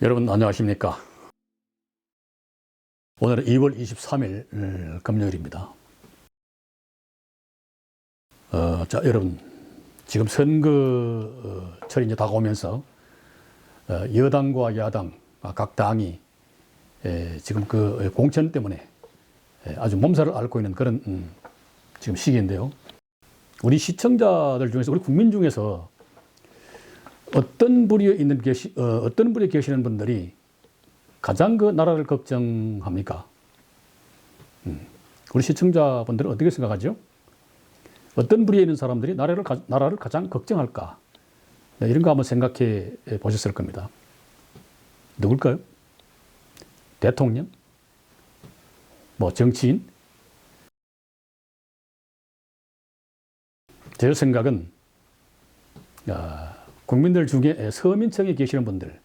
여러분 안녕하십니까? 오늘은 2월 23일 음, 금요일입니다. 어, 자, 여러분 지금 선거철이 이제 다가오면서 어, 여당과 야당 아, 각 당이 에, 지금 그 공천 때문에 에, 아주 몸살을 앓고 있는 그런 음, 지금 시기인데요. 우리 시청자들 중에서 우리 국민 중에서 어떤 부류에 있는 계시 어, 어떤 부류에 계시는 분들이 가장 그 나라를 걱정합니까? 음, 우리 시청자분들은 어떻게 생각하죠? 어떤 부류에 있는 사람들이 나라를 가, 나라를 가장 걱정할까? 네, 이런 거 한번 생각해 보셨을 겁니다. 누굴까요? 대통령? 뭐 정치인? 제 생각은 아, 국민들 중에 서민층에 계시는 분들,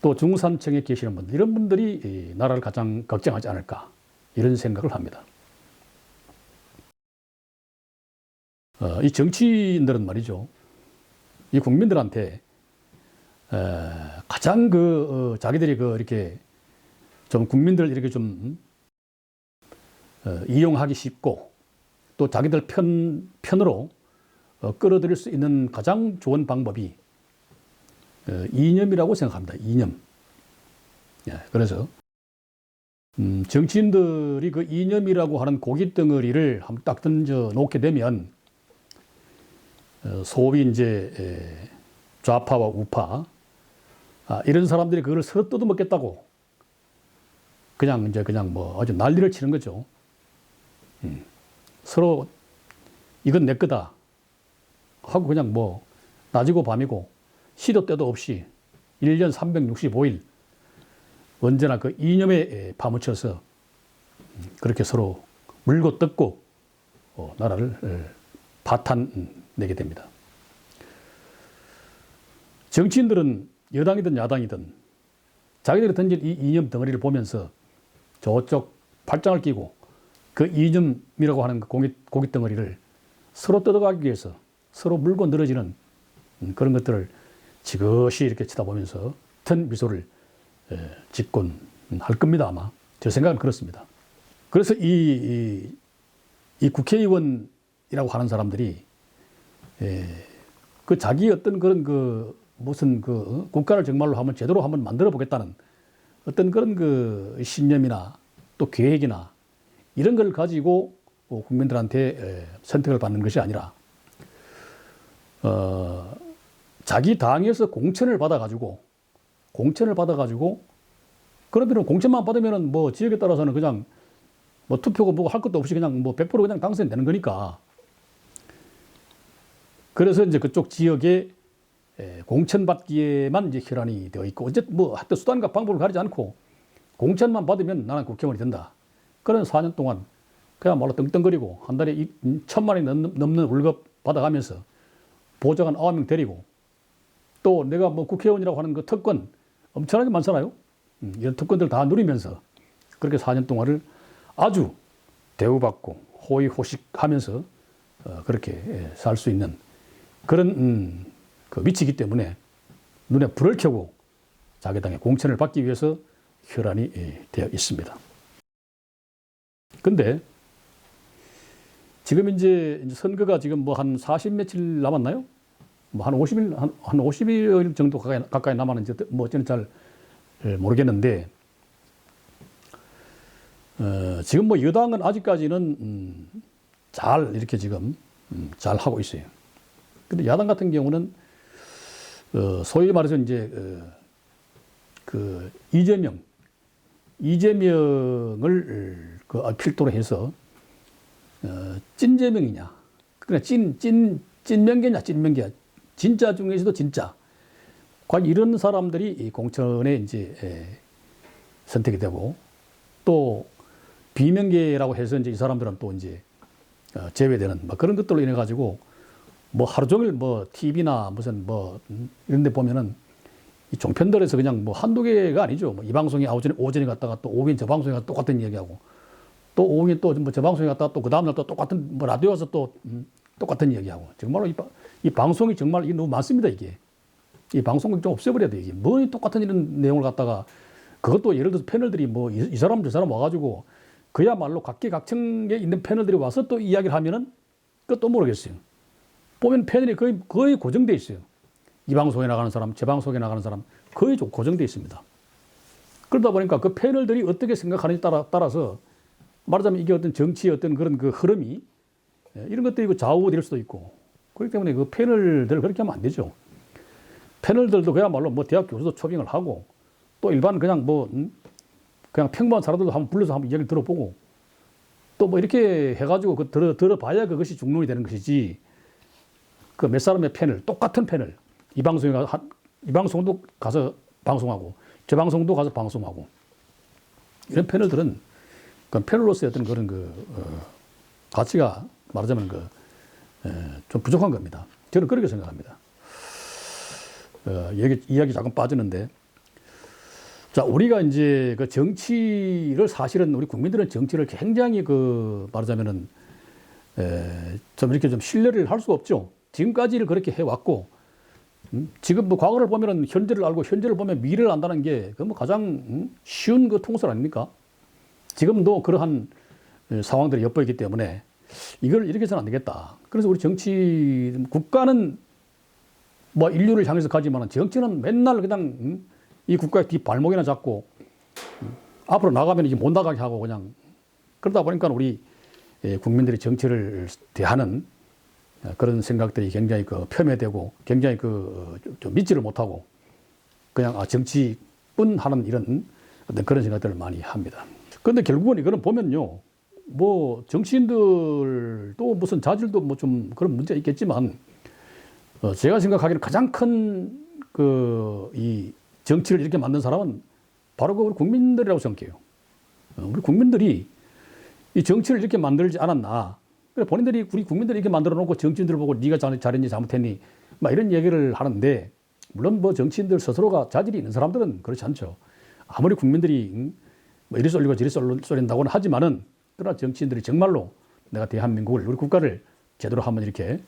또 중산층에 계시는 분들, 이런 분들이 이 나라를 가장 걱정하지 않을까, 이런 생각을 합니다. 어, 이 정치인들은 말이죠. 이 국민들한테 에, 가장 그 어, 자기들이 그 이렇게 좀 국민들 이렇게 좀 음, 어, 이용하기 쉽고 또 자기들 편 편으로 어, 끌어들일 수 있는 가장 좋은 방법이 어, 이념이라고 생각합니다. 이념. 예, 그래서 음, 정치인들이 그 이념이라고 하는 고깃 덩어리를 한번 딱 던져 놓게 되면 어, 소위 이제 에, 좌파와 우파 아, 이런 사람들이 그걸 서로 뜯어먹겠다고 그냥 이제 그냥 뭐 아주 난리를 치는 거죠. 음, 서로 이건 내 거다. 하고 그냥 뭐 낮이고 밤이고 시도 때도 없이 1년 365일 언제나 그 이념에 파묻혀서 그렇게 서로 물고 뜯고 어, 나라를 파탄내게 됩니다. 정치인들은 여당이든 야당이든 자기들이 던진 이 이념 덩어리를 보면서 저쪽 팔짱을 끼고 그 이념이라고 하는 그 고깃, 고깃 덩어리를 서로 뜯어가기 위해서 서로 물고 늘어지는 그런 것들을 지그시 이렇게 쳐다보면서 튼 미소를 짓곤 할 겁니다 아마 제 생각은 그렇습니다. 그래서 이, 이, 이 국회의원이라고 하는 사람들이 그 자기 어떤 그런 그 무슨 그 국가를 정말로 한번 제대로 한번 만들어 보겠다는 어떤 그런 그 신념이나 또 계획이나 이런 걸 가지고 국민들한테 선택을 받는 것이 아니라 어, 자기 당에서 공천을 받아가지고, 공천을 받아가지고, 그러면 공천만 받으면은 뭐 지역에 따라서는 그냥 뭐 투표고 뭐고 할 것도 없이 그냥 뭐 100% 그냥 당선되는 거니까. 그래서 이제 그쪽 지역에 공천 받기에만 이제 혈안이 되어 있고, 어쨌든 뭐 하여튼 수단과 방법을 가리지 않고 공천만 받으면 나는 국회의원이 된다. 그런 4년 동안 그야말로 떵떵거리고 한 달에 천만 원이 넘는 월급 받아가면서 보좌관 9명 데리고 또 내가 뭐 국회의원이라고 하는 그 특권 엄청나게 많잖아요. 음, 이런 특권들 다 누리면서 그렇게 4년 동안을 아주 대우받고 호의호식하면서 어, 그렇게 살 수 있는 그런 음, 그 위치이기 때문에 눈에 불을 켜고 자기 당의 공천을 받기 위해서 혈안이 예, 되어 있습니다. 근데 지금 이제 선거가 지금 뭐 한 40 며칠 남았나요? 뭐 한 50일, 한, 한 50일 정도 가까이, 가까이 남았는지 뭐 저는 잘 모르겠는데, 어, 지금 뭐 여당은 아직까지는, 음, 잘 이렇게 지금, 음, 잘 하고 있어요. 근데 야당 같은 경우는, 어, 소위 말해서 이제, 어, 그, 이재명, 이재명을 그 필두로 해서, 어, 찐재명이냐. 그러니까 찐, 찐, 찐명계냐, 찐명계야. 진짜 중에서도 진짜. 과연 이런 사람들이 이 공천에 이제 에, 선택이 되고 또 비명계라고 해서 이제 이 사람들은 또 이제 어, 제외되는 뭐 그런 것들로 인해 가지고 뭐 하루 종일 뭐 TV나 무슨 뭐 음, 이런 데 보면은 이 종편들에서 그냥 뭐 한두 개가 아니죠. 뭐 이 방송이 오전에, 오전에 갔다가 또 오후에 저 방송에 갔다 똑같은 얘기하고 또 오후에 또뭐저 방송에 갔다가 또 그 다음날 또 똑같은 뭐 라디오에서 또 음, 똑같은 얘기하고 정말로 이, 이 방송이 정말 이 너무 많습니다 이게 이 방송국 좀 없애버려야 돼. 이게 뭐 똑같은 이런 내용을 갖다가 그것도 예를 들어서 패널들이 뭐 이 사람 저 사람 와가지고 그야말로 각계각층에 있는 패널들이 와서 또 이야기를 하면은 그것도 모르겠어요. 보면 패널이 거의 거의 고정돼 있어요. 이 방송에 나가는 사람, 제 방송에 나가는 사람 거의 좀 고정돼 있습니다. 그러다 보니까 그 패널들이 어떻게 생각하는지 따라, 따라서 말하자면 이게 어떤 정치의 어떤 그런 그 흐름이 예, 이런 것들이 그 좌우될 수도 있고 그렇기 때문에 그 패널들 그렇게 하면 안 되죠. 패널들도 그야말로 뭐 대학 교수도 초빙을 하고 또 일반 그냥 뭐 음? 그냥 평범한 사람들도 한번 불러서 한번 이야기를 들어보고 또 뭐 이렇게 해가지고 그 들어 들어봐야 그것이 중론이 되는 것이지 그 몇 사람의 패널 똑같은 패널 이 방송에 가, 한- 이 방송도 가서 방송하고 저 방송도 가서 방송하고 이런 패널들은 그 패널로서의 어떤 그런 그 어, 가치가 말하자면 그 좀 부족한 겁니다. 저는 그렇게 생각합니다. 어, 얘기, 이야기 잠깐 빠지는데 자 우리가 이제 그 정치를 사실은 우리 국민들은 정치를 굉장히 그 말하자면은 에, 좀 이렇게 좀 신뢰를 할 수가 없죠. 지금까지를 그렇게 해왔고 음, 지금 뭐 과거를 보면은 현재를 알고 현재를 보면 미래를 안다는 게 그 뭐 가장 음, 쉬운 그 통설 아닙니까? 지금도 그러한 에, 상황들이 엿보이기 때문에 이걸 이렇게 해서는 안 되겠다. 그래서 우리 정치 국가는 뭐 인류를 향해서 가지만 정치는 맨날 그냥 음, 이 국가의 뒷 발목이나 잡고 음, 앞으로 나가면 이제 못 나가게 하고 그냥 그러다 보니까 우리 예, 국민들이 정치를 대하는 어, 그런 생각들이 굉장히 그 폄훼되고 굉장히 그 좀- 좀 믿지를 못하고 그냥 아 정치뿐 하는 이런 어떤 그런 생각들을 많이 합니다. 그런데 결국은 이거는 보면요. 뭐 정치인들도 무슨 자질도 뭐 좀 그런 문제가 있겠지만 어, 제가 생각하기에는 가장 큰 그 이 정치를 이렇게 만든 사람은 바로 그 우리 국민들이라고 생각해요. 어, 우리 국민들이 이 정치를 이렇게 만들지 않았나. 그래 본인들이 우리 국민들이 이렇게 만들어 놓고 정치인들 보고 네가 잘- 잘했니 잘못했니 막 이런 얘기를 하는데 물론 뭐 정치인들 스스로가 자질이 있는 사람들은 그렇지 않죠. 아무리 국민들이 음, 뭐 이리 쏠리고 저리 쏠- 쏠린다고는 하지만은 그러나 정치인들이 정말로 내가 대한민국을 우리 국가를 제대로 한번 이렇게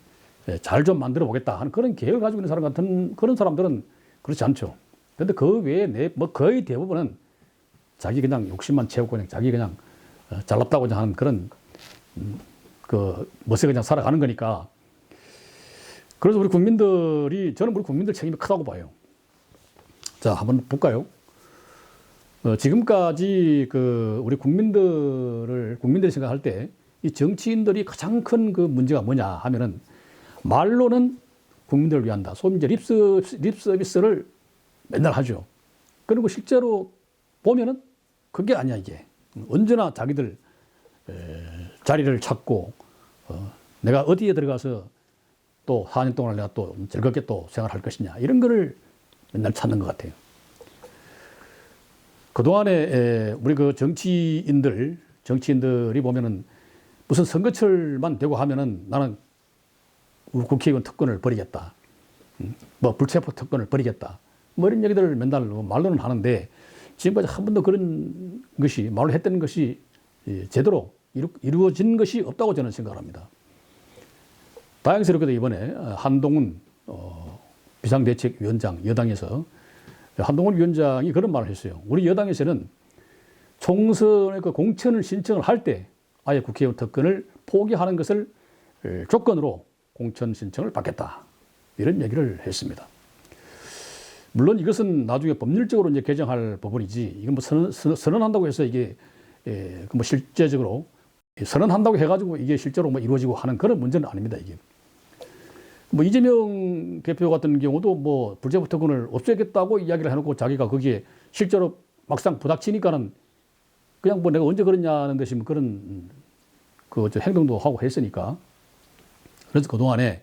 예, 잘좀 만들어 보겠다 하는 그런 계획을 가지고 있는 사람 같은 그런 사람들은 그렇지 않죠. 그런데 그 외에 내, 뭐 거의 대부분은 자기 그냥 욕심만 채우고 그냥 자기 그냥 어, 잘났다고 하는 그런 음, 그 멋에 그냥 살아가는 거니까 그래서 우리 국민들이 저는 우리 국민들 책임이 크다고 봐요. 자 한번 볼까요? 어, 지금까지 그 우리 국민들을 국민들이 생각할 때 이 정치인들이 가장 큰 그 문제가 뭐냐 하면은 말로는 국민들을 위한다. 소위 이제 립스, 립서비스를 맨날 하죠. 그리고 실제로 보면은 그게 아니야, 이게. 언제나 자기들 에, 자리를 찾고, 어, 내가 어디에 들어가서 또 4년 동안 내가 또 즐겁게 또 생활할 것이냐. 이런 거를 맨날 찾는 것 같아요. 그동안에 에, 우리 그 정치인들, 정치인들이 보면은 무슨 선거철만 되고 하면은 나는 국회의원 특권을 버리겠다. 음, 뭐 불체포 특권을 버리겠다. 뭐 이런 얘기들을 맨날 뭐 말로는 하는데 지금까지 한 번도 그런 것이 말로 했던 것이 예, 제대로 이루, 이루어진 것이 없다고 저는 생각합니다. 다행스럽게도 이번에 한동훈 어, 비상대책위원장 여당에서 한동훈 위원장이 그런 말을 했어요. 우리 여당에서는 총선의 그 공천을 신청을 할 때 아예 국회의원 특권을 포기하는 것을 에, 조건으로 공천 신청을 받겠다. 이런 얘기를 했습니다. 물론 이것은 나중에 법률적으로 이제 개정할 부분이지 이건 뭐 선언, 선언- 선언한다고 해서 이게 예, 그뭐 실제적으로 선언한다고 해가지고 이게 실제로 뭐 이루어지고 하는 그런 문제는 아닙니다. 이게 뭐 이재명 대표 같은 경우도 뭐 불체포 특권을 없애겠다고 이야기를 해놓고 자기가 거기에 실제로 막상 부닥치니까는 그냥 뭐 내가 언제 그랬냐는 듯이 뭐 그런 그저 행동도 하고 했으니까 그래서 그 동안에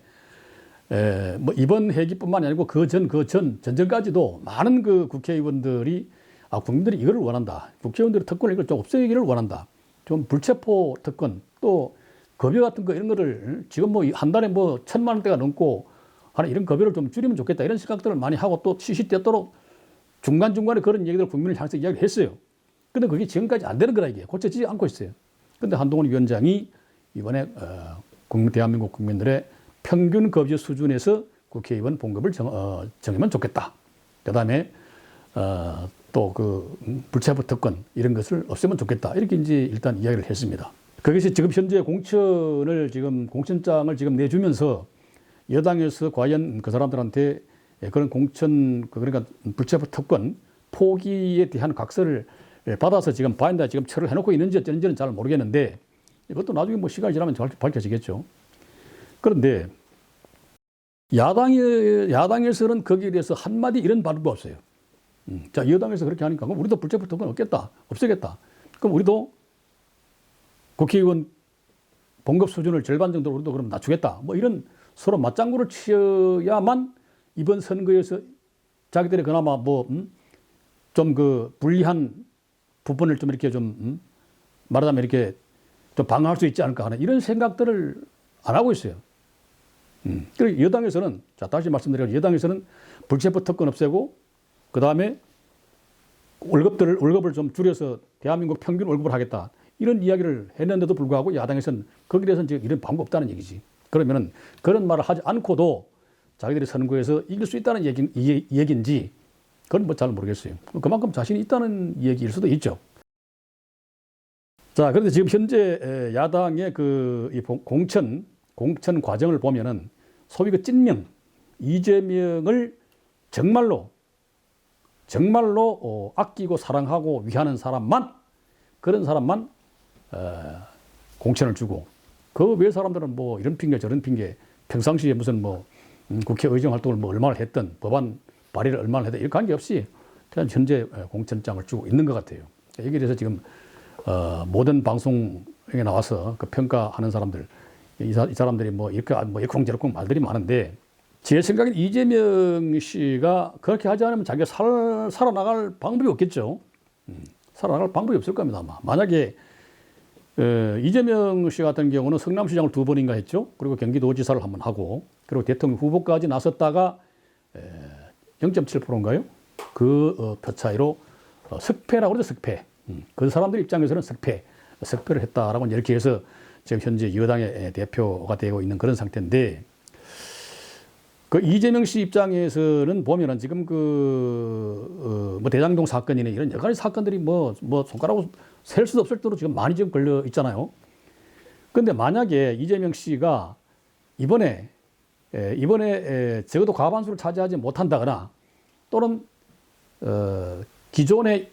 에, 뭐 이번 회기뿐만이 아니고 그 전 그 전 전전까지도 많은 그 국회의원들이 아 국민들이 이거를 원한다. 국회의원들의 특권을 이걸 좀 없애기를 원한다. 좀 불체포 특권 또 급여 같은 거 이런 거를 지금 뭐 한 달에 뭐 천만 원대가 넘고 하는 이런 급여를 좀 줄이면 좋겠다 이런 생각들을 많이 하고 또 시시때때로 중간중간에 그런 얘기들을 국민을 향해서 이야기를 했어요. 근데 그게 지금까지 안 되는 거라 이게 고쳐지지 않고 있어요. 근데 한동훈 위원장이 이번에 어, 국민 대한민국 국민들의 평균 급여 수준에서 국회의원 봉급을 정, 어, 정하면 좋겠다. 그 다음에 어, 또그 불체포 특권 이런 것을 없애면 좋겠다. 이렇게 이제 일단 이야기를 했습니다. 그것이 지금 현재 공천을 지금 공천장을 지금 내주면서 여당에서 과연 그 사람들한테 그런 공천 그 그러니까 불체포 특권 포기에 대한 각서를 받아서 지금 바인다 지금 처리를 해놓고 있는지 어쩐지는 잘 모르겠는데 이것도 나중에 뭐 시간이 지나면 잘 밝혀지겠죠. 그런데 야당에, 야당에서는 거기에 대해서 한마디 이런 발언도 없어요. 음, 자, 여당에서 그렇게 하니까 그럼 우리도 불체포 특권 없겠다. 없애겠다. 그럼 우리도 국회의원 봉급 수준을 절반 정도로 우리도 그럼 낮추겠다. 뭐 이런 서로 맞장구를 치어야만 이번 선거에서 자기들이 그나마 뭐, 음? 좀그 불리한 부분을 좀 이렇게 좀, 음? 말하자면 이렇게 좀 방어할 수 있지 않을까 하는 이런 생각들을 안 하고 있어요. 음. 그리고 여당에서는, 자, 다시 말씀드리면 여당에서는 불체포 특권 없애고 그 다음에 월급들을, 월급을 좀 줄여서 대한민국 평균 월급을 하겠다. 이런 이야기를 했는데도 불구하고 야당에서는 거기에 대해서는 지금 이런 방법 없다는 얘기지. 그러면은 그런 말을 하지 않고도 자기들이 선거에서 이길 수 있다는 얘기, 이 얘기인지 그건 뭐 잘 모르겠어요. 그만큼 자신이 있다는 얘기일 수도 있죠. 자, 그런데 지금 현재 야당의 그이 공천, 공천 과정을 보면은 소위 그 찐명, 이재명을 정말로, 정말로 어, 아끼고 사랑하고 위하는 사람만, 그런 사람만 어, 공천을 주고 그 외 사람들은 뭐 이런 핑계 저런 핑계 평상시에 무슨 뭐 음, 국회 의정 활동을 뭐 얼마나 했던 법안 발의를 얼마나 했던 이런 관계없이 그냥 현재 공천장을 주고 있는 것 같아요. 여기에 대해서 지금 어, 모든 방송에 나와서 그 평가하는 사람들 이, 사람들이 뭐 이렇게 뭐 이쿵저쿵 말들이 많은데 제 생각엔 이재명 씨가 그렇게 하지 않으면 자기가 살, 살아나갈 방법이 없겠죠. 음, 살아나갈 방법이 없을 겁니다 아마. 만약에 에, 이재명 씨 같은 경우는 성남시장을 두 번인가 했죠. 그리고 경기도지사를 한 번 하고 그리고 대통령 후보까지 나섰다가 0.7%인가요? 그 어, 표 차이로 어, 석패라고 그러죠, 석패. 음, 그 사람들 입장에서는 석패, 석패를 했다라고 이렇게 해서 지금 현재 여당의 대표가 되고 있는 그런 상태인데 그 이재명 씨 입장에서는 보면은 지금 그, 어, 뭐 대장동 사건이나 이런 여러 가지 사건들이 뭐, 뭐 손가락으로 셀 수도 없을 정도로 지금 많이 지금 걸려 있잖아요. 근데 만약에 이재명 씨가 이번에 에, 이번에 에, 적어도 과반수를 차지하지 못한다거나 또는 어, 기존에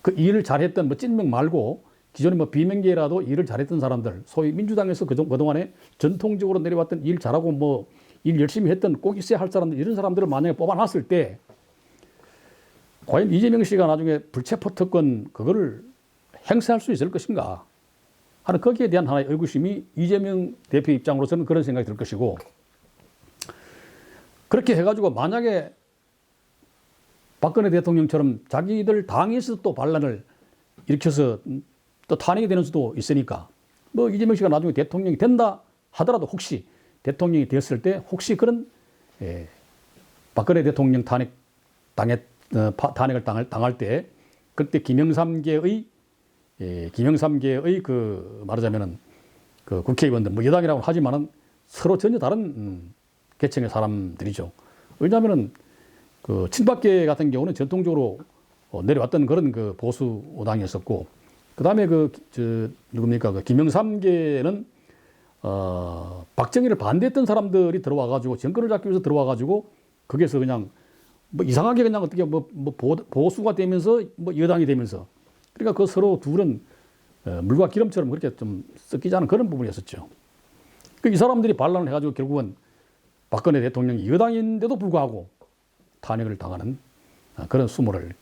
그 일을 잘했던 뭐 찐명 말고 기존에 뭐 비명계라도 일을 잘했던 사람들 소위 민주당에서 그동, 그동안에 전통적으로 내려왔던 일 잘하고 뭐 일 열심히 했던 꼭 있어야 할 사람들 이런 사람들을 만약에 뽑아놨을 때 과연 이재명 씨가 나중에 불체포 특권 그거를 행사할 수 있을 것인가 하는 거기에 대한 하나의 의구심이 이재명 대표 입장으로서는 그런 생각이 들 것이고 그렇게 해가지고 만약에 박근혜 대통령처럼 자기들 당에서 또 반란을 일으켜서 또 탄핵이 되는 수도 있으니까 뭐 이재명 씨가 나중에 대통령이 된다 하더라도 혹시 대통령이 되었을 때 혹시 그런 예, 박근혜 대통령 탄핵 당했 어, 탄핵을 당할, 당할 때 그때 김영삼계의 예, 김영삼계의 그 말하자면은 그 국회의원들 뭐 여당이라고 하지만은 서로 전혀 다른 음, 계층의 사람들이죠. 왜냐하면은 그 친박계 같은 경우는 전통적으로 어, 내려왔던 그런 그 보수 오당이었었고 그 다음에 그 저 누굽니까 그 김영삼계는 어, 박정희를 반대했던 사람들이 들어와 가지고 정권을 잡기 위해서 들어와 가지고 거기에서 그냥 뭐 이상하게 그냥 어떻게 뭐, 뭐 보수가 되면서 뭐 여당이 되면서 그러니까 그 서로 둘은 어, 물과 기름처럼 그렇게 좀 섞이지 않은 그런 부분이었었죠. 그이 사람들이 반란을 해가지고 결국은 박근혜 대통령이 여당인데도 불구하고 탄핵을 당하는 어, 그런 수모를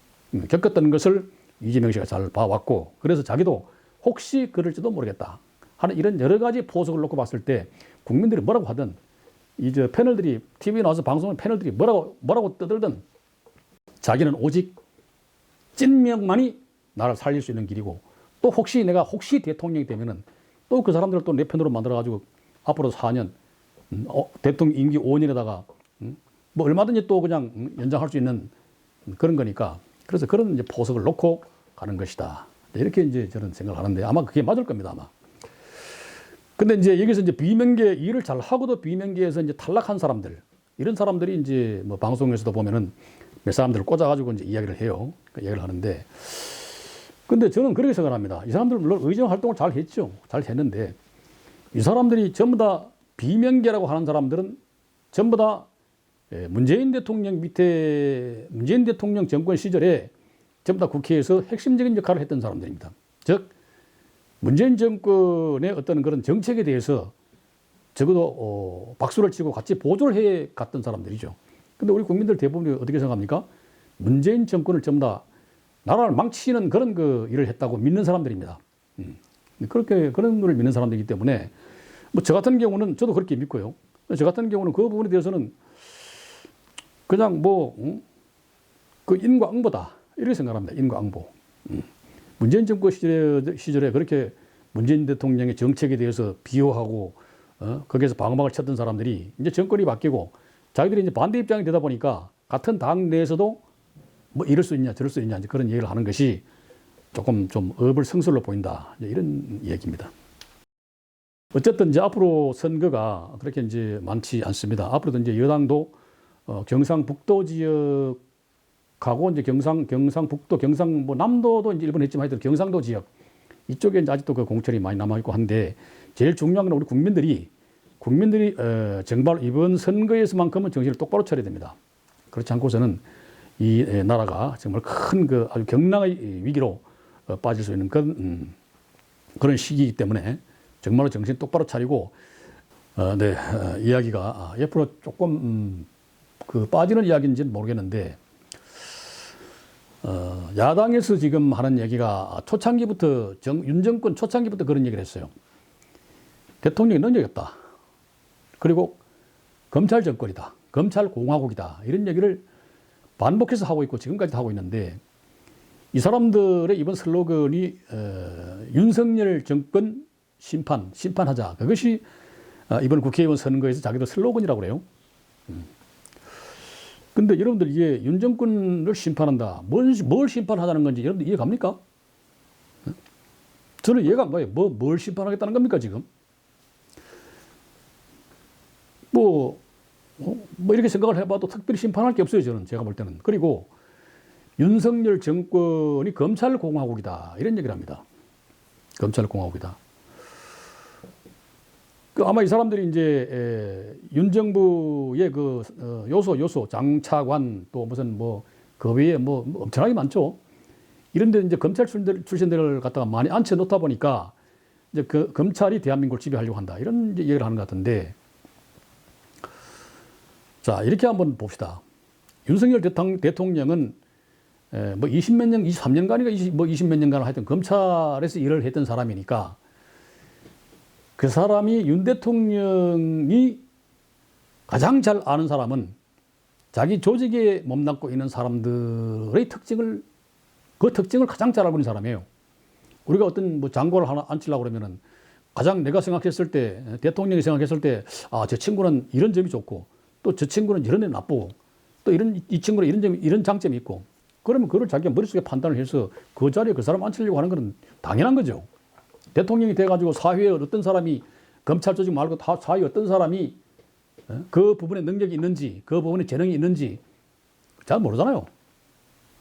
겪었던 것을 이재명 씨가 잘 봐왔고 그래서 자기도 혹시 그럴지도 모르겠다 하는 이런 여러 가지 포석을 놓고 봤을 때 국민들이 뭐라고 하든 이제 패널들이 TV에 나와서 방송하는 패널들이 뭐라고 뭐라고 떠들든 자기는 오직 찐명만이 나를 살릴 수 있는 길이고 또 혹시 내가 혹시 대통령이 되면은 또 그 사람들을 또 내 편으로 만들어 가지고 앞으로 4년 음, 어, 대통령 임기 5년에다가 음, 뭐 얼마든지 또 그냥 음, 연장할 수 있는 그런 거니까 그래서 그런 이제 포석을 놓고 가는 것이다. 이렇게 이제 저는 생각을 하는데 아마 그게 맞을 겁니다 아마. 근데 이제 여기서 이제 비명계 일을 잘 하고도 비명계에서 이제 탈락한 사람들 이런 사람들이 이제 뭐 방송에서도 보면은 몇 사람들을 꽂아가지고 이제 이야기를 해요. 그 이야기를 하는데. 근데 저는 그렇게 생각합니다. 이 사람들 물론 의정 활동을 잘 했죠. 잘 했는데 이 사람들이 전부 다 비명계라고 하는 사람들은 전부 다 예, 문재인 대통령 밑에 문재인 대통령 정권 시절에 전부 다 국회에서 핵심적인 역할을 했던 사람들입니다. 즉 문재인 정권의 어떤 그런 정책에 대해서 적어도 어, 박수를 치고 같이 보조를 해 갔던 사람들이죠. 근데 우리 국민들 대부분이 어떻게 생각합니까? 문재인 정권을 전부 다 나라를 망치는 그런 그 일을 했다고 믿는 사람들입니다. 음. 그렇게 그런 걸 믿는 사람들이기 때문에 뭐 저 같은 경우는 저도 그렇게 믿고요. 저 같은 경우는 그 부분에 대해서는 그냥 뭐, 음? 그 인과응보다. 이렇게 생각합니다. 인과응보. 음. 문재인 정권 시절에, 시절에 그렇게 문재인 대통령의 정책에 대해서 비호하고, 어? 거기에서 방어막을 쳤던 사람들이 이제 정권이 바뀌고 자기들이 이제 반대 입장이 되다 보니까 같은 당 내에서도 뭐 이럴 수 있냐 저럴 수 있냐 이제 그런 얘기를 하는 것이 조금 좀 업을 성설로 보인다. 이런 얘기입니다. 어쨌든 이제 앞으로 선거가 그렇게 이제 많지 않습니다. 앞으로도 이제 여당도 어, 경상북도 지역 하고 이제 경상 경상북도 경상 뭐 남도도 이제 일본 했지만 하여튼 경상도 지역 이쪽에 이제 아직도 그 공천이 많이 남아 있고 한데 제일 중요한 건 우리 국민들이 국민들이 어, 정말 이번 선거에서만큼은 정신을 똑바로 차려야 됩니다. 그렇지 않고서는 이 에, 나라가 정말 큰 그 아주 경랑의 위기로 어, 빠질 수 있는 그런 음, 그런 시기이기 때문에 정말로 정신 똑바로 차리고 어, 네 어, 이야기가 아, 옆으로 조금 음, 그 빠지는 이야기인지는 모르겠는데 어, 야당에서 지금 하는 얘기가 초창기부터 정, 윤 정권 초창기부터 그런 얘기를 했어요. 대통령이 능력이 없다. 그리고 검찰 정권이다. 검찰 공화국이다. 이런 얘기를 반복해서 하고 있고 지금까지도 하고 있는데 이 사람들의 이번 슬로건이 어, 윤석열 정권 심판, 심판하자. 그것이 어, 이번 국회의원 선거에서 자기들 슬로건이라고 그래요. 음. 근데 여러분들 이게 윤 정권을 심판한다. 뭘, 뭘 심판하자는 건지 여러분들 이해 갑니까? 어? 저는 이해가 안. 뭐, 뭘 심판하겠다는 겁니까, 지금? 뭐, 어, 뭐 이렇게 생각을 해봐도 특별히 심판할 게 없어요, 저는. 제가 볼 때는. 그리고 윤석열 정권이 검찰 공화국이다. 이런 얘기를 합니다. 검찰 공화국이다. 그 아마 이 사람들이 이제 에, 윤 정부의 그 어, 요소 요소 장차관 또 무슨 뭐그 외에 뭐, 뭐 엄청나게 많죠. 이런데 이제 검찰 출신들, 출신들을 갖다가 많이 앉혀 놓다 보니까 이제 그 검찰이 대한민국을 지배하려고 한다 이런 이제 얘기를 하는 것 같은데 자 이렇게 한번 봅시다. 윤석열 대통, 대통령은 에, 뭐 20몇 년, 23년간인가 20, 뭐 20몇 년간 하여튼 검찰에서 일을 했던 사람이니까 그 사람이 윤 대통령이 가장 잘 아는 사람은 자기 조직에 몸담고 있는 사람들의 특징을 그 특징을 가장 잘 알고 있는 사람이에요. 우리가 어떤 뭐 장고를 하나 앉히려고 그러면은 가장 내가 생각했을 때 대통령이 생각했을 때 아 저 친구는 이런 점이 좋고 또 저 친구는 이런 데 나쁘고 또 이런 이 친구는 이런 점이 이런 장점이 있고 그러면 그걸 자기가 머릿속에 판단을 해서 그 자리에 그 사람 앉히려고 하는 건 당연한 거죠. 대통령이 돼가지고 사회에 어떤 사람이 검찰 조직 말고 다 사회에 어떤 사람이 어? 그 부분에 능력이 있는지 그 부분에 재능이 있는지 잘 모르잖아요.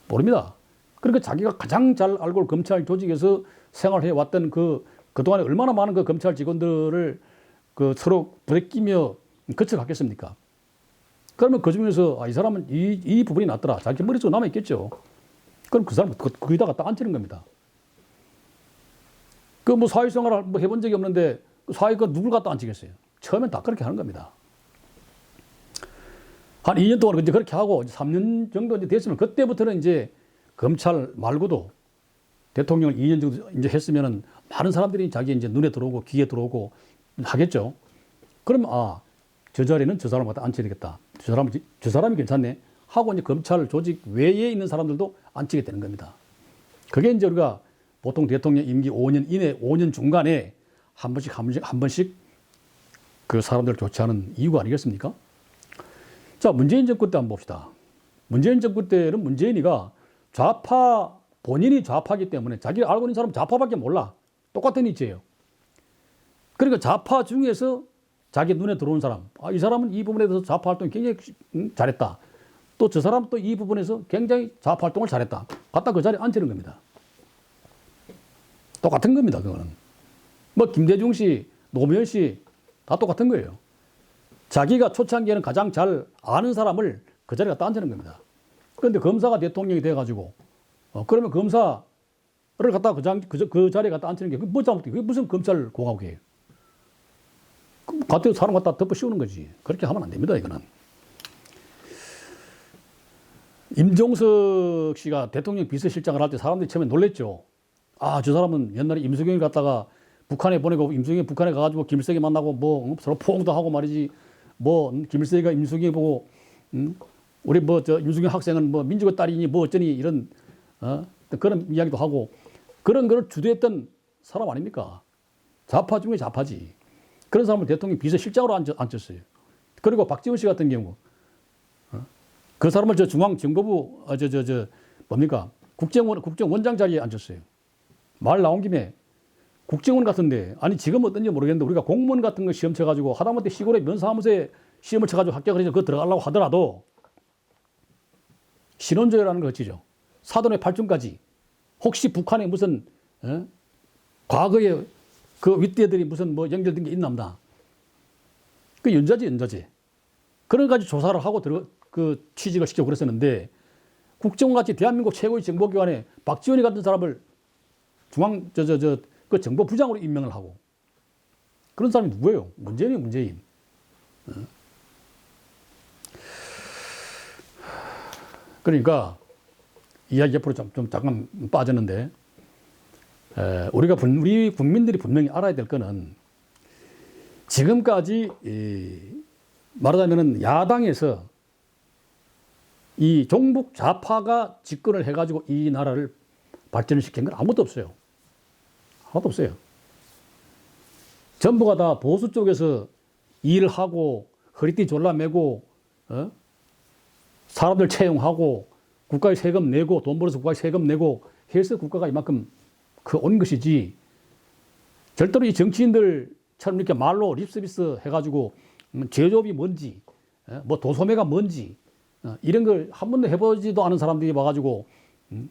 모릅니다. 그러니까 자기가 가장 잘 알고 검찰 조직에서 생활해 왔던 그 그동안에 얼마나 많은 그 검찰 직원들을 그 서로 부대끼며 거쳐갔겠습니까? 그러면 그 중에서 아, 이 사람은 이, 이 부분이 낫더라. 자기 머릿속에 남아있겠죠. 그럼 그 사람 그, 거기다 갖다 앉히는 겁니다. 그 뭐 사회생활을 뭐 해본 적이 없는데 그 사회가 누굴 갖다 앉히겠어요? 처음엔 다 그렇게 하는 겁니다. 한 2년 동안 이제 그렇게 하고 이제 3년 정도 이제 됐으면 그때부터는 이제 검찰 말고도 대통령을 2년 정도 이제 했으면은 많은 사람들이 자기 이제 눈에 들어오고 귀에 들어오고 하겠죠. 그럼 아, 저 자리는 저 사람 갖다 앉혀야 되겠다. 저 사람, 저 사람이 괜찮네. 하고 이제 검찰 조직 외에 있는 사람들도 앉히게 되는 겁니다. 그게 이제 우리가 보통 대통령 임기 5년 이내, 5년 중간에 한 번씩, 한 번씩, 한 번씩 그 사람들을 교체하는 이유가 아니겠습니까? 자, 문재인 정권 때 한번 봅시다. 문재인 정권 때는 문재인이가 좌파, 본인이 좌파기 때문에 자기가 알고 있는 사람은 좌파밖에 몰라. 똑같은 이치예요. 그러니까 좌파 중에서 자기 눈에 들어온 사람, 아, 이 사람은 이 부분에 대해서 좌파 활동이 굉장히 음, 잘했다. 또 저 사람 또 이 부분에서 굉장히 좌파 활동을 잘했다. 갖다 그 자리에 앉히는 겁니다. 똑같은 겁니다, 그거는. 뭐 김대중 씨, 노무현 씨 다 똑같은 거예요. 자기가 초창기에는 가장 잘 아는 사람을 그 자리에 갖다 앉히는 겁니다. 그런데 검사가 대통령이 돼가지고 어, 그러면 검사를 갖다 그, 장, 그, 자- 그 자리에 갖다 앉히는 게 그게 뭐 잘못돼? 그게 무슨 검찰 고각이에요? 그 같은 사람 갖다 덮어 씌우는 거지. 그렇게 하면 안 됩니다, 이거는. 임종석 씨가 대통령 비서실장을 할 때 사람들이 처음에 놀랬죠. 아, 저 사람은 옛날에 임수경을 갖다가 북한에 보내고 임수경이 북한에 가가지고 김일성이 만나고 뭐 서로 포옹도 하고 말이지 뭐 음, 김일성이가 임수경이 보고 음, 우리 뭐 저 임수경 학생은 뭐 민주의 딸이니 뭐 어쩌니 이런 어? 그런 이야기도 하고 그런 거를 주도했던 사람 아닙니까? 좌파 중에 좌파지. 그런 사람을 대통령 비서실장으로 앉, 앉혔어요. 그리고 박지원 씨 같은 경우 어? 그 사람을 저 중앙정보부 어, 저저저 뭡니까 국정원 국정원장 자리에 앉혔어요. 말 나온 김에 국정원 같은데 아니 지금 어떤지 모르겠는데 우리가 공무원 같은 거 시험 쳐가지고 하다못해 시골에 면사무소에 시험을 쳐가지고 합격을 해서 그거 들어가려고 하더라도 신원조회라는 거 거치죠. 사돈의 팔중까지 혹시 북한에 무슨 어? 과거에 그 윗대들이 무슨 뭐 연결된 게 있나 없나 그 연자지 연자지 그런 가지 조사를 하고 들어 그 취직을 시켜 그랬었는데 국정원 같이 대한민국 최고의 정보기관에 박지원이 같은 사람을 중앙 저 저 저 그 정보 부장으로 임명을 하고 그런 사람이 누구예요? 문재인이 문재인. 어? 그러니까 이야기 옆으로 좀, 좀 잠깐 빠졌는데 에, 우리가 분- 우리 국민들이 분명히 알아야 될 거는 지금까지 이, 말하자면은 야당에서 이 종북 좌파가 집권을 해가지고 이 나라를 발전을 시킨 건 아무것도 없어요. 하나도 없어요. 전부가 다 보수 쪽에서 일을 하고 허리띠 졸라 매고 어? 사람들 채용하고 국가에 세금 내고 돈 벌어서 국가에 세금 내고 해서 국가가 이만큼 그 온 것이지 절대로 이 정치인들처럼 이렇게 말로 립서비스 해가지고 음, 제조업이 뭔지 어? 뭐 도소매가 뭔지 어, 이런 걸 한 번도 해보지도 않은 사람들이 와가지고 음,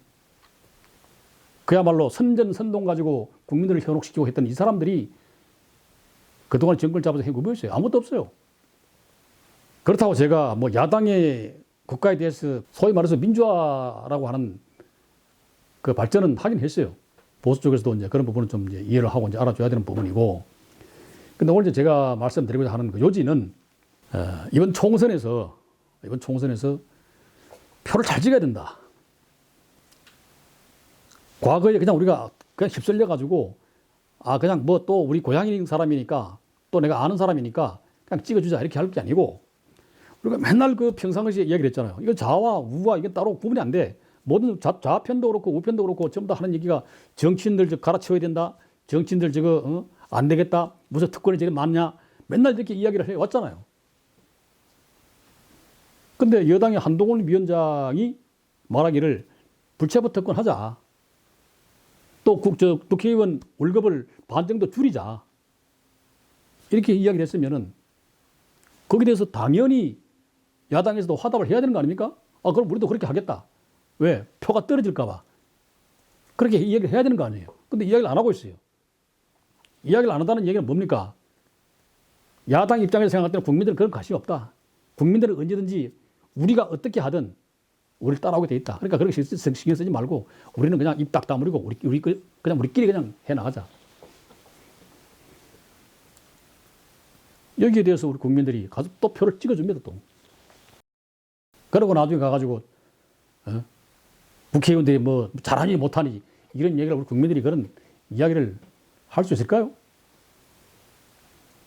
그야말로 선전 선동 가지고 국민들을 현혹시키고 했던 이 사람들이 그동안 정권을 잡아서 해고 뭐였어요? 아무것도 없어요. 그렇다고 제가 뭐 야당의 국가에 대해서 소위 말해서 민주화라고 하는 그 발전은 하긴 했어요. 보수 쪽에서도 이제 그런 부분은 좀 이제 이해를 하고 이제 알아줘야 되는 부분이고. 근데 오늘 제가 말씀드리고자 하는 그 요지는 어, 이번 총선에서 이번 총선에서 표를 잘 찍어야 된다. 과거에 그냥 우리가 그냥 휩쓸려 가지고 아 그냥 뭐 또 우리 고향인 사람이니까 또 내가 아는 사람이니까 그냥 찍어주자 이렇게 할 게 아니고 우리가 맨날 그 평상시에 이야기를 했잖아요. 이거 좌와 우와 이게 따로 구분이 안 돼. 모든 좌, 좌편도 그렇고 우편도 그렇고 전부 다 하는 얘기가 정치인들 저 갈아치워야 된다. 정치인들 저거 어? 안 되겠다. 무슨 특권이 저게 많냐. 맨날 이렇게 이야기를 해 왔잖아요. 근데 여당의 한동훈 위원장이 말하기를 불체포 특권 하자. 또 국, 저, 국회의원 월급을 반 정도 줄이자. 이렇게 이야기를 했으면은 거기에 대해서 당연히 야당에서도 화답을 해야 되는 거 아닙니까? 아, 그럼 우리도 그렇게 하겠다. 왜? 표가 떨어질까봐. 그렇게 이야기를 해야 되는 거 아니에요. 근데 이야기를 안 하고 있어요. 이야기를 안 한다는 얘기는 뭡니까? 야당 입장에서 생각할 때는 국민들은 그런 관심이 없다. 국민들은 언제든지 우리가 어떻게 하든 우리를 따라오게 돼 있다. 그러니까 그렇게 신경 쓰지 말고 우리는 그냥 입 딱 다물고 우리, 우리 그- 그냥 우리끼리 그냥 해 나가자. 여기에 대해서 우리 국민들이 가서 또 표를 찍어줍니다 또. 그러고 나중에 가가지고 어? 국회의원들이 뭐 잘하니 못하니 이런 얘기를 우리 국민들이 그런 이야기를 할 수 있을까요?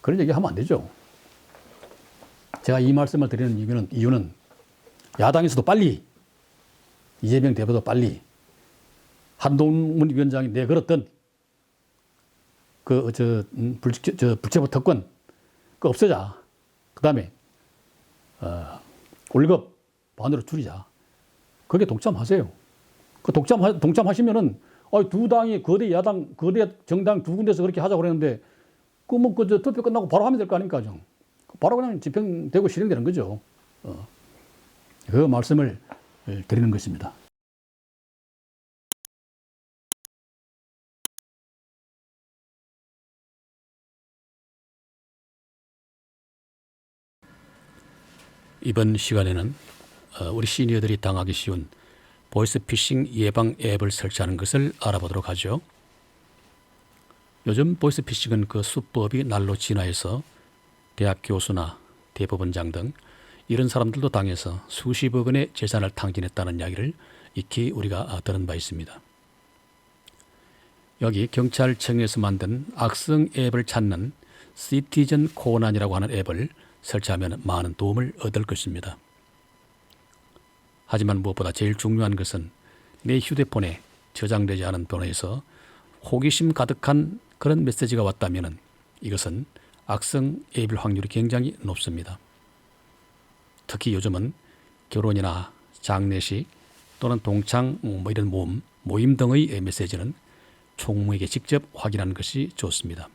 그런 얘기 하면 안 되죠. 제가 이 말씀을 드리는 이유는, 이유는 야당에서도 빨리 이재명 대표도 빨리 한동훈 위원장이 내걸었던 그저 음, 불체, 저 불체포 특권 그 없애자. 그 다음에 어, 월급 반으로 줄이자. 거기에 동참하세요. 그 동참 동참하시면은 어, 두 당이 거대 야당 거대 정당 두 군데서 그렇게 하자고 그랬는데 그 뭐 그 저 투표 끝나고 바로 하면 될 거 아닙니까 좀. 바로 그냥 집행되고 실행되는 거죠. 어. 그 말씀을 예, 드리는 것입니다. 이번 시간에는 어, 우리 시니어들이 당하기 쉬운 보이스피싱 예방 앱을 설치하는 것을 알아보도록 하죠. 요즘 보이스피싱은 그 수법이 날로 진화해서 대학 교수나 대법원장 등 이런 사람들도 당해서 수십억 원의 재산을 탕진했다는 이야기를 익히 우리가 들은 바 있습니다. 여기 경찰청에서 만든 악성 앱을 찾는 시티즌 코난이라고 하는 앱을 설치하면 많은 도움을 얻을 것입니다. 하지만 무엇보다 제일 중요한 것은 내 휴대폰에 저장되지 않은 번호에서 호기심 가득한 그런 메시지가 왔다면 이것은 악성 앱일 확률이 굉장히 높습니다. 특히 요즘은 결혼이나 장례식 또는 동창 뭐 이런 모임, 모임 등의 메시지는 총무에게 직접 확인하는 것이 좋습니다.